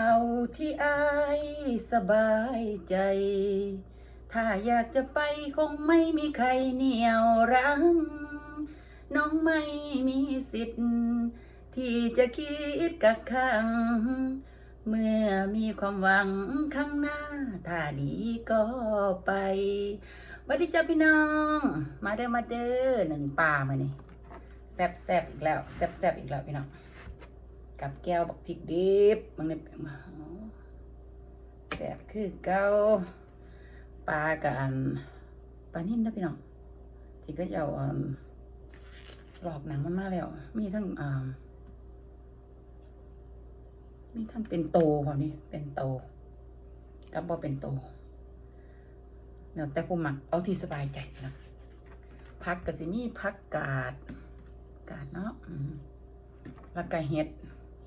เอาที่อายสบายใจ ถ้าอยากจะไปคงไม่มีใครเหนียวรั้ง น้องไม่มีสิทธิ์ ที่จะคิดกักขัง เมื่อมีความหวังข้างหน้า ถ้าดีก็ไปวัสดีจ้าพี่น้อง มาเด้อมาเด้อหนึ่งปลามานี่แซบแซบอีกแล้วแซบแซบอีกแล้วพี่น้อง กับแก้วบักพริกดิบมึงเนี่ยแสบคือเก้าปลากันปลานิ่นนะพี่น้องที่ก็จะเอาหลอกหนังมันมาแล้ว มีทั้งมีทั้งเป็นโตความนี้เป็นโตกับบ่เป็นโตเดี๋ยวแต่ผู้หมักเอาที่สบายใจนะพักกับสิมีพักกาดกาดเนาะแล้วก็เห็ด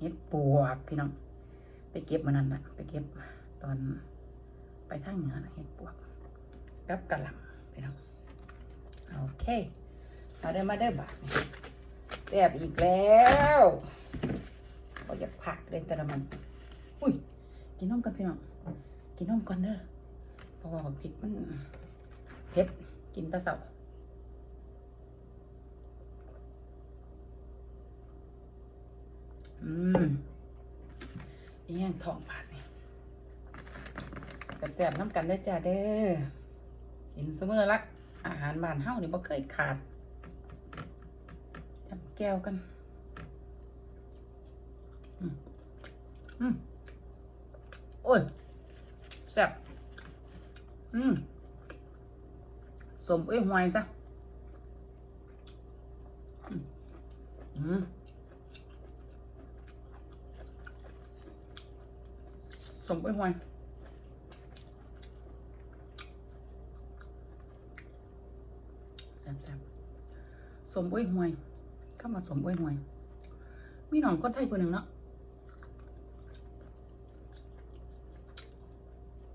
เห็ดปวกพี่น้อง ไปเก็บมานั่นนะไปเก็บตอนไปทางเหนือนะเห็ดปวกกับกะหล่ำพี่น้องโอเคมาได้อมาได้อบาทแซ่บอีกแล้วก็อยากผักเลยแต่ละมันอุ้ยกินนมกันพี่น้องกินนมก่อนเด้อเพราะว่าบักพริกมันเผ็ดกินตะเสา อืมอีหยังทองบาทนี่แซ่บๆน้ำกันได้จ้าเด้อกินเสมอละอาหารบ้านเฮานี่บ่เคยขาดจับแก้วกัน อืมอืมโอ้ยแซ่บอืมสมเอ้ยหวยซะอืมอืม สมเอ้ยหวยแซ่บแซ่บสมเอ้ยหวยเข้ามาสมเอ้ยหวย มีหนองคนไทยคนหนึ่งเนาะ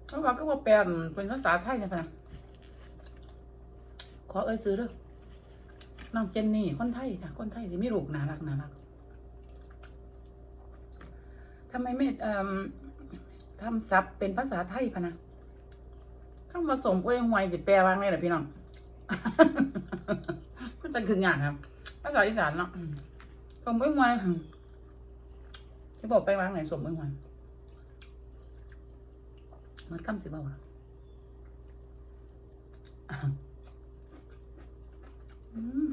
เพราะว่าก็ว่าแปลเป็นภาษาไทยนะพะนะขอเอ่ยซื้อเด้อน้องเจนนี่คนไทยค่ะ คนไทยที่ไม่รูกน่ารักน่ารักทำไมไม่ เอ่อทำซับเป็นภาษาไทยพะนะเข้ามาสมเอ้ยหวยจะแปลว่างไงล่ะพี่น้องมันจะคืองานครับ ภาษาอีสานเนาะอืมสมเอ้ยหวยที่บอกไปวางไหนสมเอ้ยหวยมันคำสิเบาล่ะอืม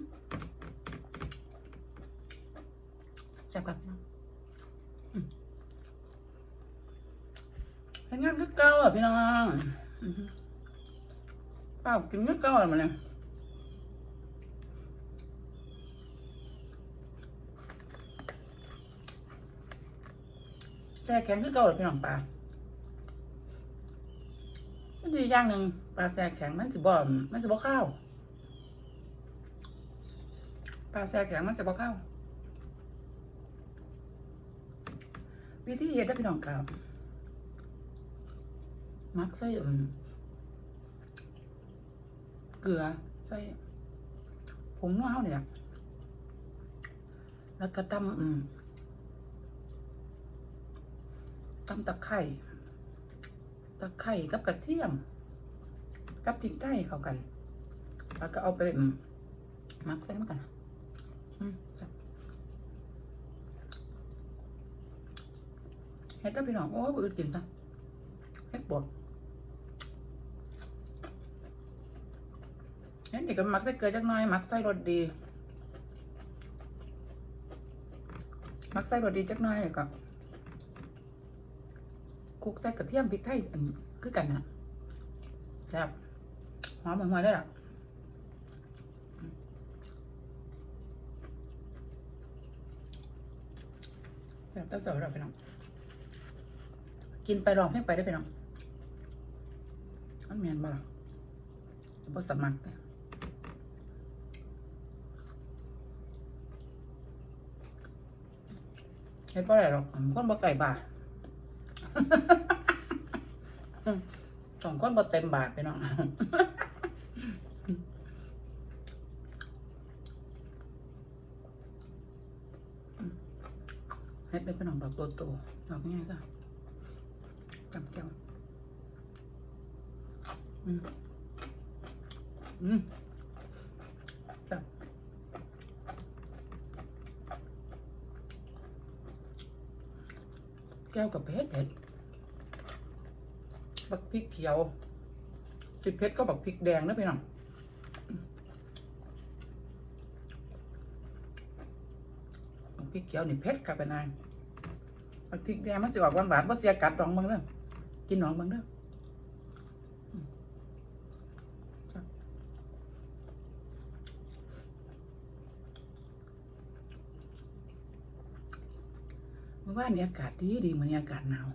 แซ่บกับพี่น้องอืม เห็นงานก็เก่าอะพี่น้องอือหือเปล่ากินก็เก่าอะมันเนี่ยแช่แข็งคือเก่าเหรอพี่น้องปลามันดีอย่างหนึ่งปลาแซ่แข็งมันสิบ่มันสิบ่ข้าวปลาแซ่แข็งมันสิบ่ข้าววิธีเฮ็ดได้พี่น้องครับ มักใส่อืมเกลือใส่ผงนัวเฮาเนี่ย แล้วก็ตำอืมตำตะไคร้ตะไคร้กับกระเทียม กับพริกไทยเข้ากัน แล้วก็เอาไปม,มักใส่น้ำกันเฮ็ดได้พี่น้องโอ้ยอืดกินจ้ะเฮ็ดบด เฮ็ดนี่ก็มักใส่เกลือจักหน่อยมักใส่รสดี มักใส่รสดีจักหน่อยก็คุกใส่กระเทียมพริกไทยอันนี้คือกันนะแซ่บหอมหวยๆได้ละแซ่บเต้าเสาเราไปน้องกินไปลองเพลงไปได้ไปน้องอันเมียนบ้าบ่สมัครแต่ เฮ็ดบ่ได้หรอกคนบ่ไก่บาทสองคนบ่เต็มบาทไปน้องเฮ็ดได้เป็นน้องดอกโตๆดอกง่ายๆซะจำแก้วอืมอืมจับ แก้วกับเผ็ดเผ็ดบักพริกเขียว สิเผ็ดก็บักพริกแดงนะพี่น้องบักพริกเขียวนี่เผ็ดกับไปนายบักพริกแดงมันสิออกหวานหวานเพราะเสียกัดดองเบิ่งเด้อกินหนองเบิ่งเด้ออืมครับเมื่อวานนี้อากาศดีดีเหมือนี้อากาศหนาว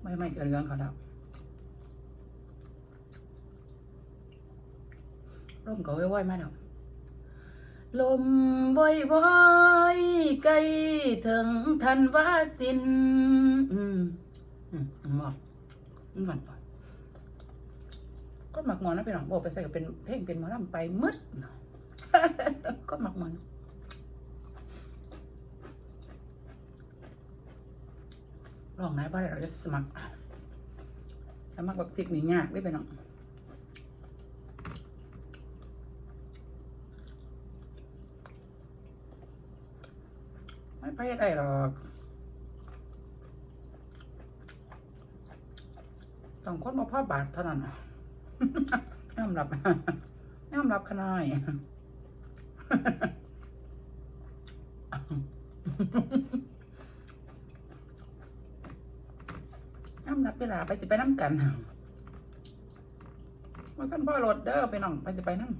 ไม่ไม่จะเรื่องเขาแล้วลมก็ว่อยๆมาแล้วลมว่อยๆใกล้ถึงทันว่าสินอืมอืมหมอนหมอนก็หมักหมอนนะพี่น้องบอกไปใส่กับเป็นเพลงเป็นหมอลำไปมืดก็หมักหมอน ลองไหนบ้านเราจะสมัครสมัครแบบพริกนี่ยากได้ไปน้องไม่ไปได้หรอกสองคนมาพ่อบาทเท่านั้นน่ะย่อมรับยอมรับขนาด น้ำนับเวลาไปสิไปน้ำกันมากันพ่อรถเด้อไปน้องไปสิไปน้ำ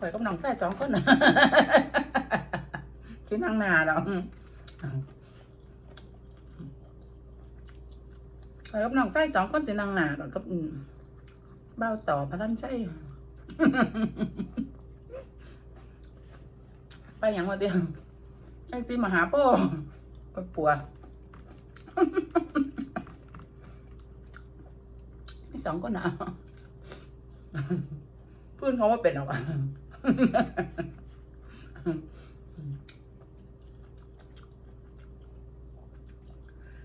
ข่อยกับน้องใส่สองคนนะที่นั่งหนาเราข่อยกับน้องใส่สองคนสินั่งหนาเรากับเบ้าต่อพระท่านใช่ไปอย่างมาเดียวไอ้สิมาหาโป้ ไปปัวไม่สองก็หนาวเพื่อนเขาว่าเป็นหรอก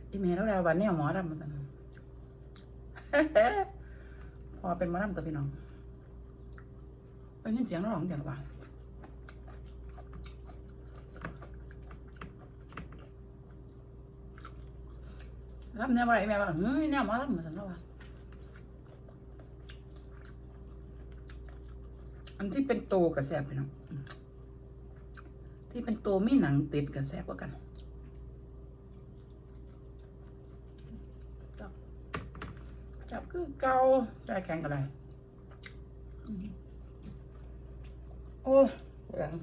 อีเมลแล้ววันนี้หมอรำมาตั้งพอเป็นหมอรำตัวพี่น้องได้ยินเสียงร้องเดี๋ยวระวัง รับเนี่ยว่าไรแม่ว่าเฮ้ยเนี่ยมารับมาสันแล้วว่าอันที่เป็นโตกับแสบไปน้องที่เป็นโตมีหนังติดกับแสบกว่ากันจับจับคือเกาใจแข็งกันเลยโอ้ยหลัง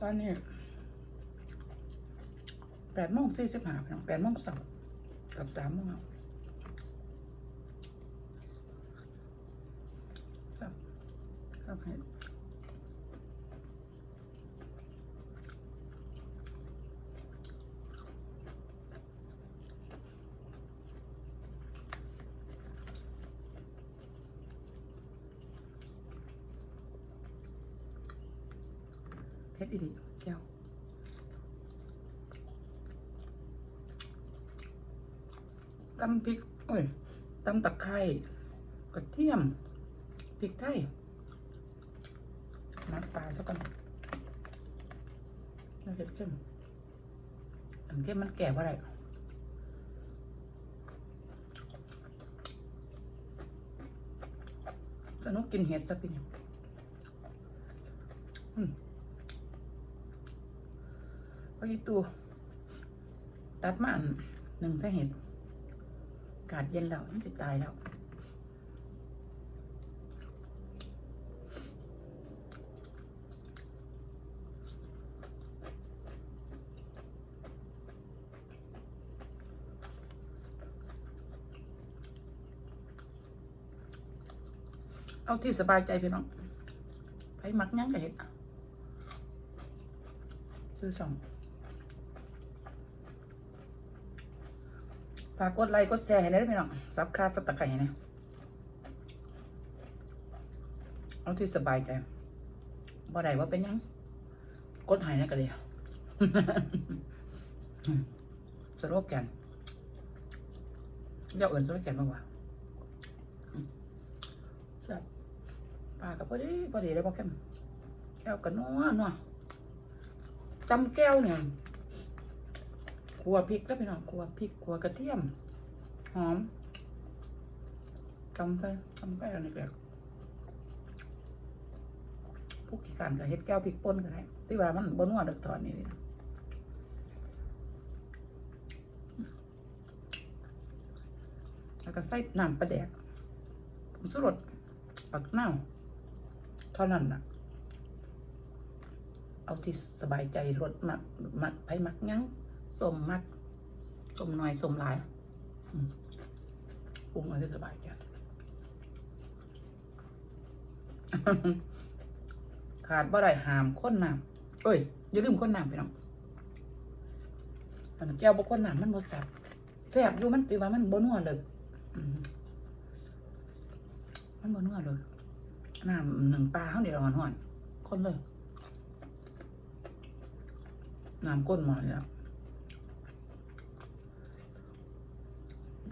ตอนนี้แปดโมงสี่สิบห้าแปดโมงสองกับสามโมงเอาครับครับให้ เพชรอีดีเจ้าตำพริกโอ้ยตำตะไคร้กระเทียมพริกไทยน้ำปลาสักกันน้ำเผ็ดเข้มอันเข้มมันแก่ว่าไรสนุกกินเห็ดซะเป็นยังอืม พออีตัวตัดมาอันหนึ่งใส่เห็ดอากาศเย็นแล้วมันจะตายแล้วเอาที่สบายใจพี่น้องไปมักยั้งกับเห็ดซื้อสอง ฝากกดไลค์กดแชร์ให้ได้ไหมน้องซับค่าซับตะไคร้ให้นะเอาที่สบายใจบ่ได้ว่าเป็นยังกดหายนะก็เลยสโลแกนเรียกเอินสโลแกนมากกว่าอืมแซ่บปลากับพอดีพอดีได้บ่แค่แก้วกันนัวนัวจำแก้วเนี่ย ขัวพริกแล้วพี่น้องขัวพริกขัวกระเทียม หอมจำไปจำไปอันนี้แหละพวกขี้กันกับเฮ็ดแก้วพริกป่นกันได้ที่ว่ามันบนหัวเด็กตอนนี้นี่แล้วก็ใส่น้ำปลาแดกผงชูรสปักเน่าเท่านั้นน่ะ เอาที่สบายใจรสมักมักไปมักยั้ง สมมักสมหน่อยสมหลายอืมปรุงเอาที่สบายใจขาดบ่ได้หามข้นน้ำเอ้ย อย่าลืมข้นน้ำไปน้องอันแก้วบ่ข้นน้ำมันบ่แซ่บแซ่บอยู่มันปีว่ามันบ่นัวเลยมันบ่นัวเลยน้ำหนึ่งปลาเฮานี่ร้อนห่อนคนเลยน้ำก้นหมอเนี่ย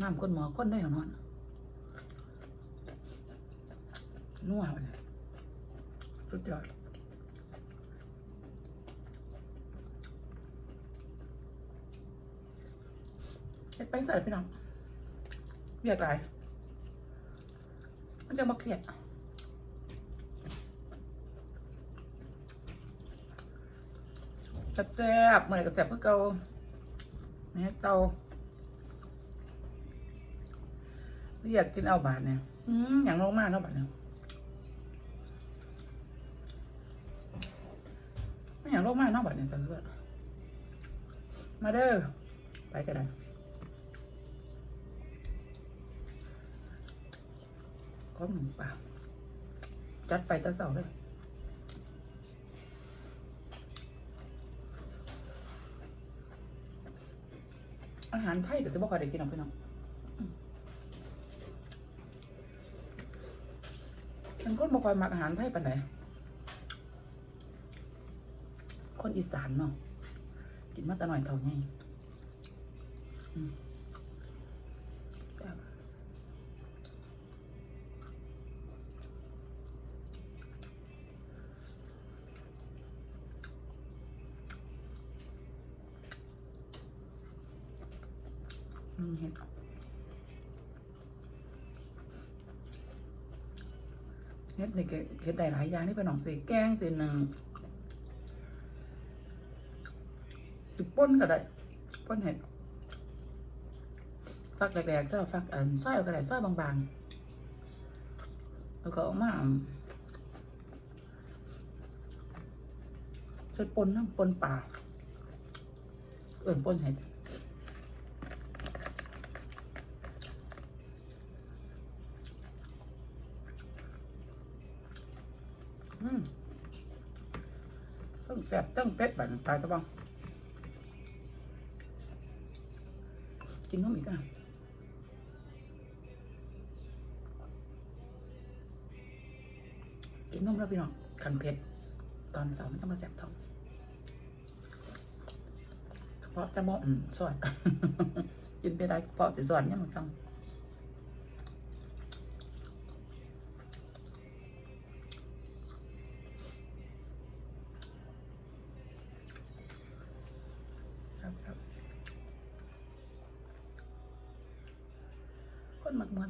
น้ำก้นหมอก้นได้หรอนอนนัวไปเลยสุดยอดเฮ็ดไปใส่พี่น้องเรียกไรมันจะมาเครียดแซ่บๆเมื่อไหร่ก็แซ่บเพื่อเก่าแม่เตา เรียกกินเอาบาทเนี่ยอืมอย่างลงมากเนาะบาทเนี่ยไม่อย่างลงมากเนาะบาทเนี่ยสันเลือดมาเด้อไปกันเลยก็หมูป่าจัดไปแตะเสาเลยอาหารไทยก็จะบอกใครได้กินหรอกพี่น้องอืม มันก็บ่ค่อยมักอาหารไทยปานไหนคนอีสานเนาะกินมาแต่หน่อยเท่าไงอืมครับอืม เห็ดเห็ดนี่ก็เห็ดได้หลายอย่างนี่เป็นหนองสีแกงสีหนึ่งสิป่นก็ได้ป่นเห็ดฟักแหลกๆซะฟักอันซอยก็ได้ซอยบางๆแล้วก็เอามาใส่ป่นน้ำป่นป่าเอิ่นป่นเห็ดอืมต้อง แซ่บต้งเผ็ดแบบตายตะบังกินนมอีกอะกินนมแล้วพี่น้องขันเผ็ดตอนเสาร์มันจะมาแสบท้องเพราะจะบอกอืมสวดกินไปได้เพราะสิสวดเนี่ยมันสั่ง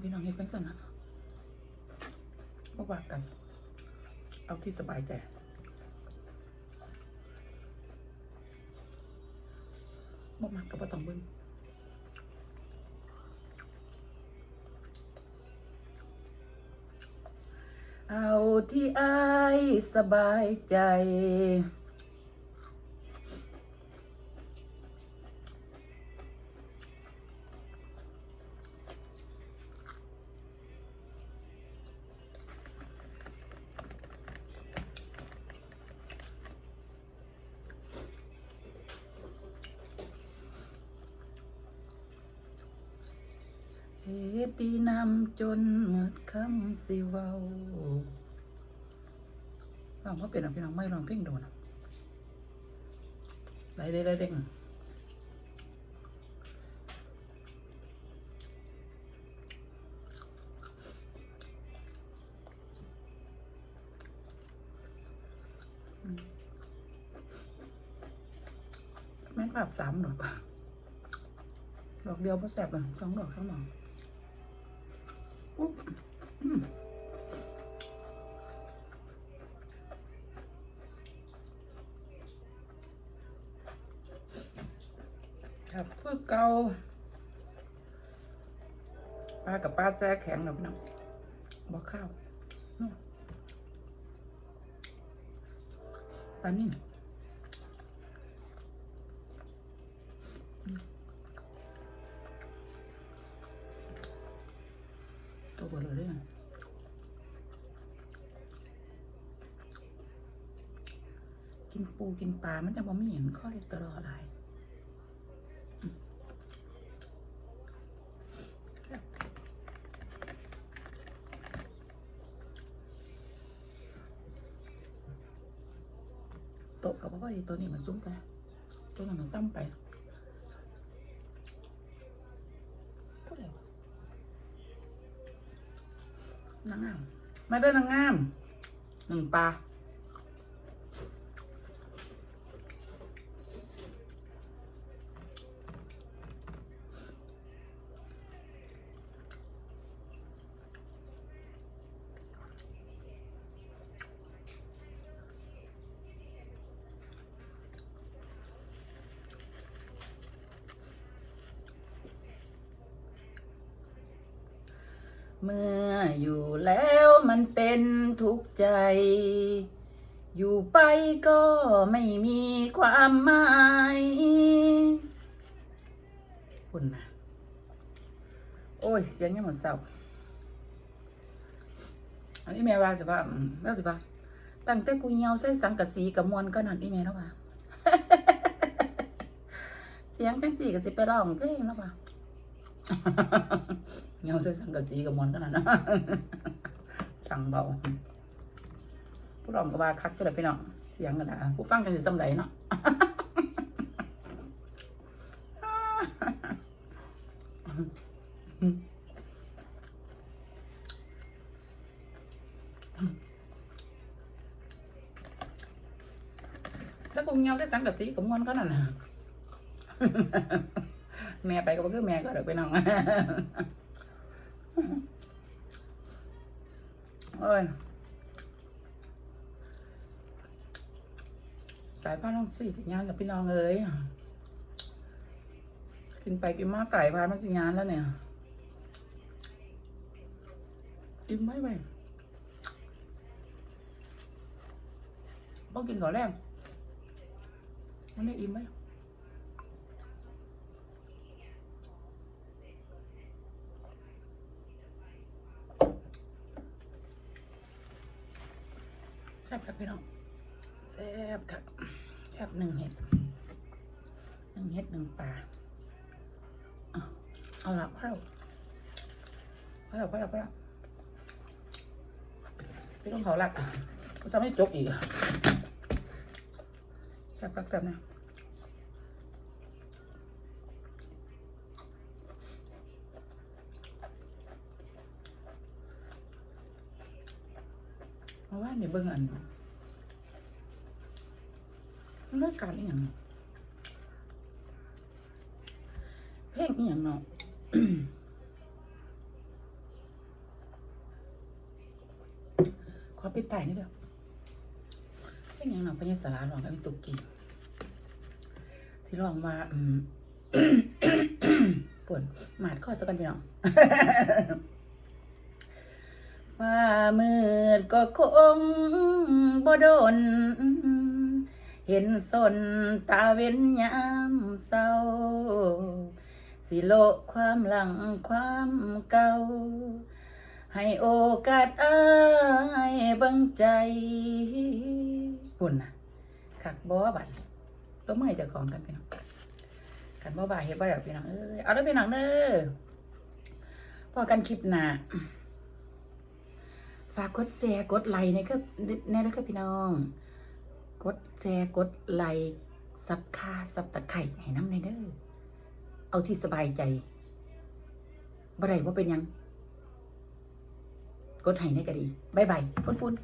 พี่น้องเฮ็ดเป็นสนะบ่ว่ากัน เอาที่สบายใจบ่มักก็บ่ต้องเบิ่งเอาที่อายสบายใจ ดีนำจนหมดคำสิเว้าลองเพราเป็นอะพี่น้องไม่ลองเพ่งโดนะไหลได้ได้เด้งแม่งกลับสามดอกดอกเดียวพอแสบเลยสองดอกข้างหลัง แซ่แข็งหรอกพี่น้องบอกข้าวอื้อปลานิ่มตัวเบลอเลยนะกินปูกินปลา มันจะบ่ไม่เห็นข้อเลสเตอรอลอะไร โต๊ะกับพ่อดีตัวนี้มันซุ้มไป ตัวนั้นมันตั้มไปพูดอะไรวะ นางงามมาเด้นางงามหนึ่งปลา เมื่ออยู่แล้วมันเป็นทุกข์ใจ อยู่ไป ก็ไม่มีความหมายคุณนะโอ้ย เสียงยังหมดเศร้าอันนี้แม่ว่าสิว่าอืมแล้วสิว่าตั้งแต่กูเหี่ยวใส่สังกะสีกับมวนก็นั่นอีแม่แล้วว่าเสียงจังสีก็สิไปร้องเพลงแล้วว่าเงาใส่สังกะสีกับมอนเท่านั้นนะสั่งเบาผู้ร้องก็ว่าคักก็เลยพี่น้อง เสียงกันนะผู้ฟังกันสิสำไรเนาะถ้ากูเงาใส่สังกะสีกับมอนก็นั่นนะแม่ไปก็บ่คือแม่ก็เดี๋ยวไปน้องเอ้ยายพานต้องสี่สิงานกับพี่น้องเอ้ยกินไปกินมากสายพานมันสิงานแล้วเนี่ย กินไม่ไหวต้องกินก่อนแรกมันได้อิ่มไหมแซ่บครับพี่น้อง ซ่บครับแซ่บหนึ่งเห็ดหนึ่งเห็ดหนึ่งปลาเอาละพ่อเราพ่อเราพ่อเราพ่อเราพี่ต้องเขาหลักก็จะไม่จบอีกอะแซบครับแซ่บนะเพราะว่าเนี่ยเบิ่งอัน มันรายการอีหยังเนาะเพลงอีหยังเนาะขอปิดถ่ายนิดเดียวเพลงอีหยังเนาะพญาสาราลองกับพี่ตุกกี้ที่ร้องว่าอืมปวดหมาดข้อสักกันพี่น้องฟ้ามืดก็คงบ่โดน เห็นสนตาเว้นยามเศร้า สิโลความหลังความเก่า ให้โอกาสอายบังใจปุ่นน่ะคักบ่บัดตัวเมื่อยเจะของกันพี่น้องกันบ่บ่าเฮ็ดบ่ได้ดอกพี่น้องเอ้ยเอาแล้วพี่น้องเด้อพอกันคลิปหน้าฝากกดแชร์กดไลค์นะครับแน่นะครับพี่น้อง กดแชร์กดไลค์ซับค่าซับตะไคร่ให้น้ำในเด้อเอาที่สบายใจบ่ได้ว่าเป็นยัง กดให้ในก็ดีบายบายปุ้นปุ้น